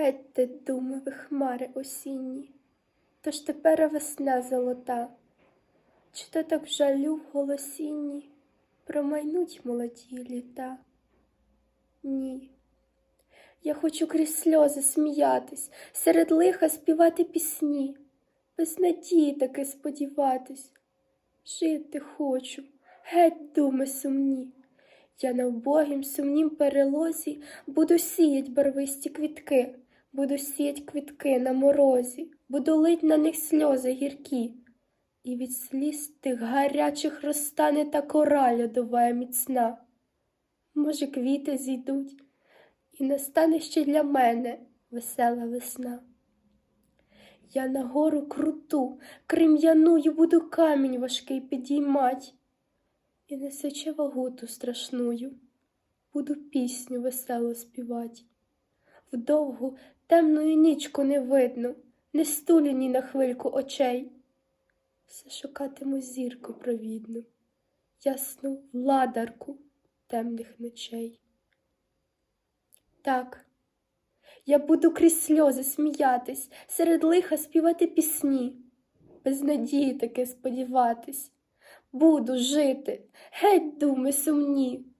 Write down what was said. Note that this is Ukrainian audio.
Геть ти, думи, хмари осінні, тож тепер весна золота, чи то так жалю в голосінні промайнуть молоді літа? Ні. Я хочу крізь сльози сміятись, серед лиха співати пісні, без надії таки сподіватись. Жити хочу, геть думи сумні. Я на вбогім сумнім перелозі буду сіять барвисті квітки, буду сіять квітки на морозі, буду лить на них сльози гіркі. І від сліз тих гарячих розтане та кора льодова міцна. Може, квіти зійдуть, і настане ще для мене весела весна. Я на гору круту, крем'яною буду камінь важкий підіймать, і несучи вагу ту страшную, буду пісню весело співать. Вдовгу темною нічку не видно, не стулю ні на хвильку очей. Все шукатиму зірку провідну, ясну владарку темних ночей. Так, я буду крізь сльози сміятись, серед лиха співати пісні, без надії таки сподіватись. Буду жити, геть думи сумні,